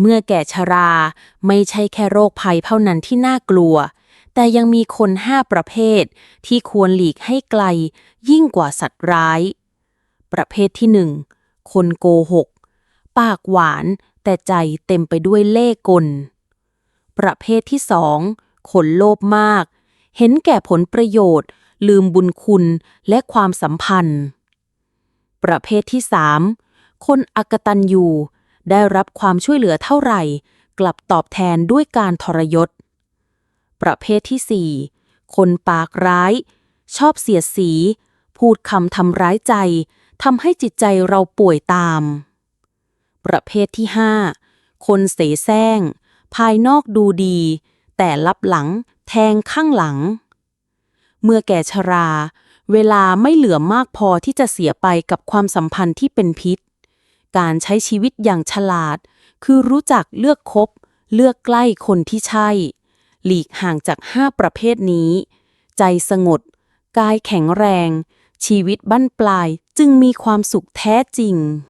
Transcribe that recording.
เมื่อแก่ชรา ไม่ใช่แค่โรคภัยเท่านั้นที่น่ากลัว แต่ยังมีคนห้าประเภท ที่ควรหลีกให้ไกล ยิ่งกว่าสัตว์ร้าย ประเภทที่หนึ่งคนโกหก ปากหวาน แต่ใจเต็มไปด้วยเล่ห์กล ประเภทที่สองคนโลภมาก เห็นแก่ผลประโยชน์ ลืมบุญคุณและความสัมพันธ์ ประเภทที่สามคนอกตัญญู ได้รับความช่วยเหลือเท่าไหร่ กลับตอบแทนด้วยการทรยศ ประเภทที่สี่คนปากร้าย ชอบเสียดสี พูดคำทำร้ายใจทำให้จิตใจเราป่วยตาม ประเภทที่ห้าคนเสแสร้ง ภายนอกดูดี แต่ลับหลังแทงข้างหลัง เมื่อแก่ชรา เวลาไม่เหลือมากพอที่จะเสียไปกับความสัมพันธ์ที่เป็นพิษ การใช้ชีวิตอย่างฉลาด คือรู้จักเลือกคบ เลือกใกล้คนที่ใช่ หลีกห่างจากห้าประเภทนี้ ใจสงบกายแข็งแรง ชีวิตบั้นปลายจึงมีความสุขแท้จริง